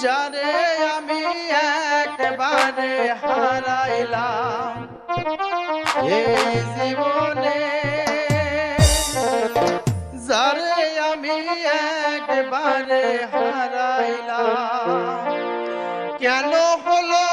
যারে আমি একবারে হারাইলাম এই জীবনে যারে আমি একবারে হারাইলাম কেন হলো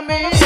Miami.